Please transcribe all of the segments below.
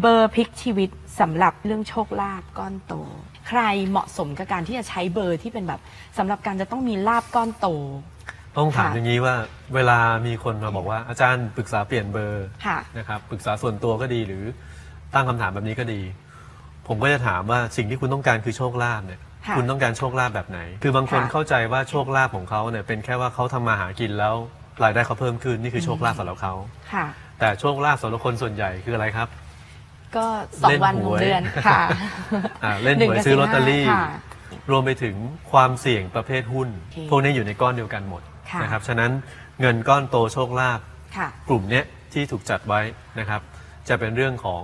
เบอร์พลิกชีวิตสำหรับเรื่องโชคลาภก้อนโต ใครเหมาะสมกับการที่จะใช้เบอร์ที่เป็นแบบสำหรับการจะต้องมีลาบก้อนโต ต้องถามค่ะอย่างนี้ว่าเวลามีคนมาบอกว่าอาจารย์ปรึกษาเปลี่ยนเบอร์ค่ะ นะครับปรึกษาส่วนตัวก็ดีหรือตั้งคำถามแบบนี้ก็ดี ผมก็จะถามว่าสิ่งที่คุณต้องการคือโชคลาภเนี่ยค่ะคุณต้องการโชคลาภแบบไหน คือบางคนค่ะ เข้าใจว่าโชคลาภของเขาเนี่ยเป็นแค่ว่าเขาทำมาหากินแล้วรายได้เขาเพิ่มขึ้นนี่คือโชคลาภสำหรับเขา ค่ะ แต่โชคลาภสำหรับคนส่วนใหญ่คืออะไรครับ ก็สองวันเล่นขหองวยเดือนค่ะ อ่าเล่นหนึ่หงวยกับซื้อสิบลอตเตอรี่ห้าค่ะ รวมไปถึงความเสี่ยงประเภทหุ้น โอเคพวกนี้อยู่ในก้อนเดียวกันหมดค่ะ นะครับฉะนั้นเงินก้อนโตโชคลาภค่ะ กลุ่มเนี้ยที่ถูกจัดไว้นะครับ จะเป็นเรื่องของ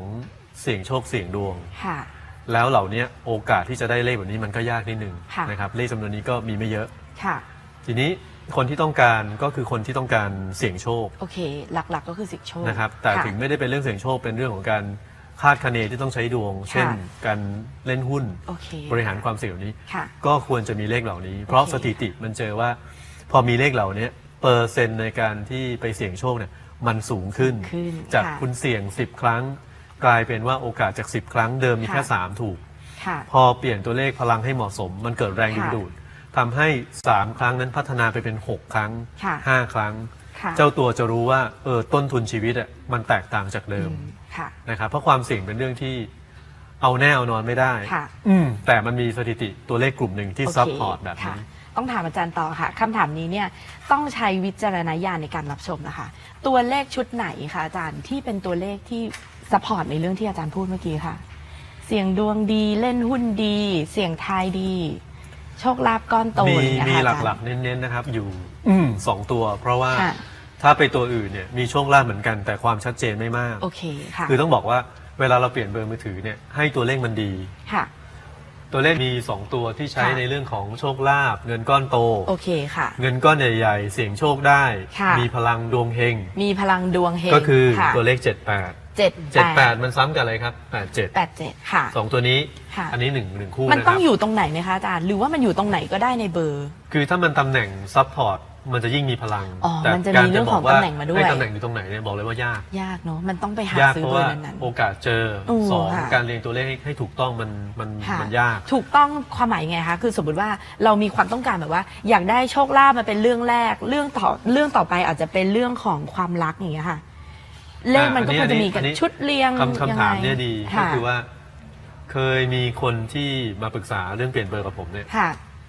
เสี่ยงโชคเสี่ยงดวง ค่ะ แล้วเหล่านี้โอกาสที่จะได้เลขแบบนี้มันก็ยากนิดนึงค่ะ นะครับเลขจำนวนนี้ก็มีไม่เยอะ ค่ะ ทีนี้คนที่ต้องการก็คือคนที่ต้องการเสี่ยงโชคโอเค หลักๆก็คือสิกโชคนะครับแต่ค่ะถึงไม่ได้เป็นเรื่องเสี่ยงโชคเป็นเรื่องของการ คาดคะเนที่ต้องใช้ดวง เช่นการเล่นหุ้นโอเคบริหารความเสี่ยงเหล่านี้ ค่ะ ก็ควรจะมีเลขเหล่านี้ เพราะโอเคสถิติมันเจอว่า พอมีเลขเหล่านี้เปอร์เซ็นต์ในการที่ไปเสี่ยงโชคเนี่ยมันสูงขึ้น ขึ้นจากค่ะคุณเสี่ยง 10 ครั้ง กลายเป็นว่าโอกาสจาก 10 ครั้งเดิมมีแค่ค่ะ 3 ถูก ค่ะ พอเปลี่ยนตัวเลขพลังให้เหมาะสม มันเกิดแรงดึงค่ะดูดทำให้ 3 ครั้งนั้นพัฒนาไปเป็น 6 ครั้ง ค่ะ5 ครั้ง ค่ะ เจ้าตัวจะรู้ว่าเออต้นทุนชีวิตอะมันแตกต่างจากเดิมอืม ค่ะ นะครับเพราะความเสี่ยงเป็นเรื่องที่เอาแน่เอานอนไม่ได้ ค่ะ อืมแต่มันมีสถิติตัวเลขกลุ่มหนึ่งที่โเคซัพพอร์ตแบบค่ะนี้ต้องถามอาจารย์ต่อค่ะคำถามนี้เนี่ยต้องใช้วิจารณญาณในการรับชมนะคะ ตัวเลขชุดไหนคะอาจารย์ที่เป็นตัวเลขที่สปอร์ตในเรื่องที่อาจารย์พูดเมื่อกี้ค่ะ เสียงดวงดีเล่นหุ้นดี เสียงทายดี โชคลาภก้อนโตมีอะไรอย่างมีเงี้ยหค่ะอาจารย์ลักๆ เน้นๆนะครับ อยู่สองตัว เพราะว่าค่ะ ถ้าไปตัวอื่นเนี่ยมีโชคลาภเหมือนกันแต่ความชัดเจนไม่มาก โอเคค่ะคือต้องบอกว่าเวลาเราเปลี่ยนเบอร์มือถือเนี่ยให้ตัวเลขมันดี ค่ะ ตัวเลขมี 2 ตัวที่ใช้ค่ะในเรื่องของโชคลาภเงินก้อนโต โอเคค่ะ เงินก้อนใหญ่ๆ เสี่ยงโชคได้ ค่ะ มีพลังดวงเฮง มีพลังดวงเฮงก็คือค่ะตัวเลข 78 เจ็ดแปด78มันซ้ำกับอะไรครับแปดเจ็ดค่ะ87 2ตัวนี้ ค่ะ อันนี้หนึ่งหนึ่งคู่มันนะคต้อรังบ อยู่ตรงไหนไหมคะอาจารย์ หรือว่ามันอยู่ตรงไหนก็ได้ในเบอร์ คือถ้ามันตำแหน่งซับพอร์ตมันจะยิ่งมีพลังอ๋อแต่มันจะกามีเรื่องของบกตำแหน่งมาด้วย ให้ตำแหน่งอยู่ตรงไหนเนี่ยบอกเลยว่ายาก ยากเนาะมันต้องไปหายากซื้อเพราะเบอว่าร์นั้นๆโอกาสเจออืมสองค่ะ การเรียงตัวเลขให้ให้ถูกต้องมันมันค่ะมันยาก ถูกต้องความหมายไงคะ คือสมมติว่าเรามีความต้องการแบบว่า อยากได้โชคลาภมาเป็นเรื่องแรก เรื่องต่อเรื่องต่อไปอาจจะเป็นเรื่องของความรักอย่างเงี้ยค่ะ เลขมันก็อะควรอันนี้จะมีกันอันนี้ชุดเรียงคำคำถามงไงเนี่ยดีก็ค่ะคือว่า เคยมีคนที่มาปรึกษาเรื่องเปลี่ยนเบอร์กับผมเนี่ยค่ะ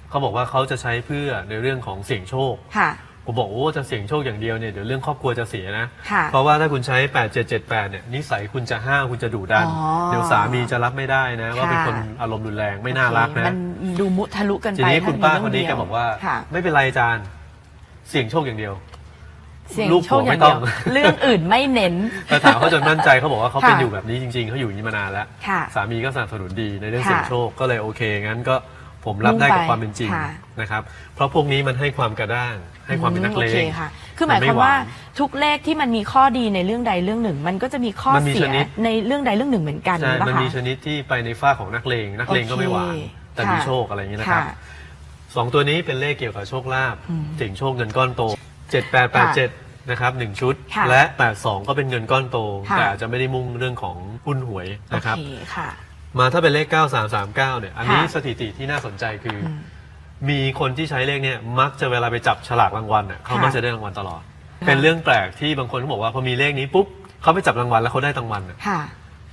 เขาบอกว่าเขาจะใช้เพื่อในเรื่องของเสี่ยงโชคค่ะผมบอกโอ้จะเสี่ยงโชคอย่างเดียวเนี่ยเดี๋ยวเรื่องครอบครัวจะเสียนะค่ะเพราะว่าถ้าคุณใช้ 8778 เนี่ยนิสัยคุณจะห้าวคุณจะดุดันอ๋อเดี๋ยวสามีจะรับไม่ได้นะ ว่าเป็นค่ะคนอารมณ์รุนแรงไม่น่ารักโอเคนะมันดูมุทะลุกันทีไปนี้คุณป้าถ้คนนี้มีแกเรื่งบอกว่าค่ะไม่เป็นไรอาจารย์ เสี่ยงโชคอย่างเดียว เสียงลูกโชคผมอย่าไม่งต้เดีอง ยวเรื่องอื่นไม่เน้นแต่ถามเขาจนมั่นใจเขาบอกว่าเขาเป็นค่ะอยู่แบบนี้จริง ๆเขาอยู่อย่างนี้มานานแล้ว ค่ะสามีก็สนับสนุนดีในเรื่องค่ะเสี่ยงโชคก็เลยโอเคงั้นก็ผมรับได้กับมุ่งไปความเป็นจริงค่ะ นะครับเพราะพวกนี้มันให้ความกระด้าง ให้ความเป็นนักเลโอเคงค่ะ คือหมายความว่าทุกเลขที่มันมีข้อดีในเรื่องใดเรื่องหนึ่ง มันก็จะมีข้อมันมีเสีชยนิด ในเรื่องใดเรื่องหนึ่งเหมือนกันใช่ปะมันคะ มีชนิดที่ไปในฝ้าของนักเลงนักเลงก็ไม่หวานโอเคแต่มีค่ะ โชคอะไรอย่างนี้นะครับค่ะสองตัวนี้เป็นเลขเกี่ยวกับโชคลาภอืม เสี่ยงโชคเงินก้อนโต 7887นะครับหนึ่งชุด ค่ะและ 82 ก็เป็นเงินก้อนโต ค่ะ แต่อาจจะไม่ได้มุ่งเรื่องของหุ้นหวยโอนะครับ เคค่ะ มาถ้าเป็นเลข 9339เนี่ยอันนี้ค่ะสถิติที่น่าสนใจคืออมมีคนที่ใช้เลขเนี่ยมักจะเวลาไปจับฉลากรางวัลเนี่ยเขาค่ะมักจะได้รางวัลตลอดค่ะเป็นเรื่องแปลกที่บางคนเขาบอกว่าพอมีเลขนี้ปุ๊บเขาไปจับรางวัลแล้วเขาได้รางวัลน่ะ ค่ะ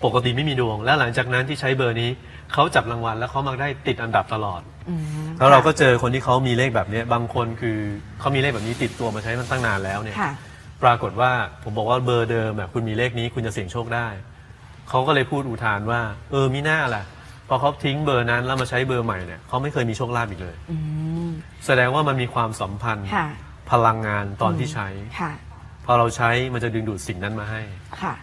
ปกติไม่มีดวง แล้วหลังจากนั้นที่ใช้เบอร์นี้เขาจับรางวัลแล้วเขามักได้ติดอันดับตลอด อืมแล้วเราก็ค่ะเจอคนที่เขามีเลขแบบเนี้ยบางคนคือเขามีเลขแบบนี้ติดตัวมาใช้มันตั้งนานแล้วเนี่ย ค่ะ ปรากฏว่าผมบอกว่าเบอร์เดิมแบบคุณมีเลขนี้คุณจะเสี่ยงโชคได้ เขาก็เลยพูดอุทานว่า เออมีหน้าแหละพอเขาทิ้งเบอร์นั้นแล้วมาใช้เบอร์ใหม่เนี่ยเขาไม่เคยมีโชคลาภอีกเลย อืม แสดงว่ามันมีความสัมพันธ์ค่ะ พลังงานตอนที่ใช้ ค่ะ พอเราใช้มันจะดึงดูดสิ่งนั้นมาให้ ค่ะ